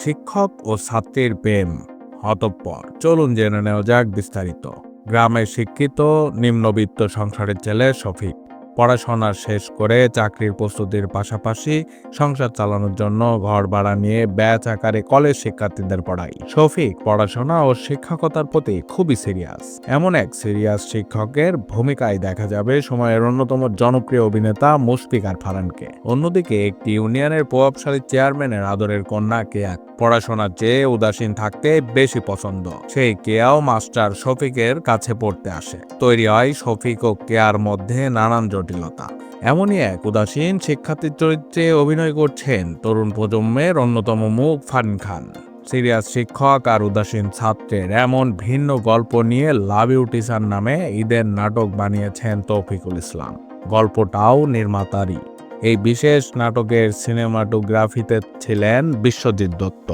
শিক্ষক ও ছাত্রীর প্রেম। অতঃপর চলুন জেনে নেওয়া যাক বিস্তারিত। গ্রামের শিক্ষিত, নিম্নবিত্ত সংসারের ছেলে শফিক। পড়াশোনা শেষ করে চাকরির প্রস্তুতির পাশাপাশি সংসার চালানোর জন্য ঘর ভাড়া নিয়ে ব্যাচ আকারে কলেজ শিক্ষার্থীদের পড়াই শফিক পড়াশোনা ও শিক্ষকতার প্রতি খুবই সিরিয়াস এমন এক সিরিয়াস শিক্ষকের ভূমিকায় দেখা যাবে সময়ের অন্যতম জনপ্রিয় অভিনেতা মুশফিকার ফারানকে অন্যদিকে একটি ইউনিয়নের প্রভাবশালী চেয়ারম্যানের আদরের কন্যা কেয়া পড়াশোনার চেয়ে উদাসীন থাকতে বেশি পছন্দ। সেই কেয়াও মাস্টার শফিকের কাছে পড়তে আসে। তৈরি হয় শফিক ও কেয়ার মধ্যে নানান জটিলতা। এমনই এক উদাসীন শিক্ষার্থীর চরিত্রে অভিনয় করছেন তরুণ প্রজন্মের অন্যতম মুখ ফারিন খান। সিরিয়াস শিক্ষক আর উদাসীন ছাত্রের এমন ভিন্ন গল্প নিয়ে লাভ ইউ টিচার নামে ঈদের নাটক বানিয়েছেন তৌফিকুল ইসলাম। গল্পটাও নির্মাতারই। এই বিশেষ নাটকের সিনেমাটোগ্রাফিতে ছিলেন বিশ্বজিৎ দত্ত।